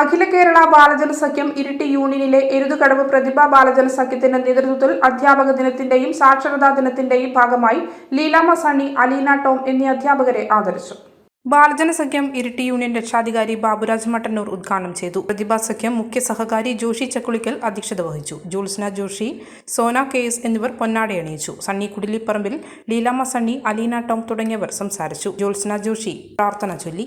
അഖില കേരള ബാലജന സഖ്യം ഇരിട്ടി യൂണിയനിലെ എരുതുകടവ് പ്രതിഭ ബാലജന സഖ്യത്തിന്റെ നേതൃത്വത്തിൽ അധ്യാപക ദിനത്തിന്റെയും സാക്ഷരതാ ദിനത്തിന്റെയും ഭാഗമായി ലീലാമ സണ്ണി അലീന ടോം എന്നീ അധ്യാപകരെ ആദരിച്ചു. ബാലജന സഖ്യം ഇരിട്ടി യൂണിയൻ രക്ഷാധികാരി ബാബുരാജ് മട്ടന്നൂർ ഉദ്ഘാടനം ചെയ്തു. പ്രതിഭാ സഖ്യം മുഖ്യ സഹകാരി ജോഷി ചക്കുളിക്കൽ അധ്യക്ഷത വഹിച്ചു. ജൂൾസ്ന ജോഷി സോന കെ എസ് എന്നിവർ പൊന്നാടയണിയിച്ചു സണ്ണി കുടിലിപ്പറമ്പിൽ ലീലാമ്മ സണ്ണി അലീന ടോം തുടങ്ങിയവർ സംസാരിച്ചു. ജോൾസ്ന ജോഷി പ്രാർത്ഥന ചൊല്ലി.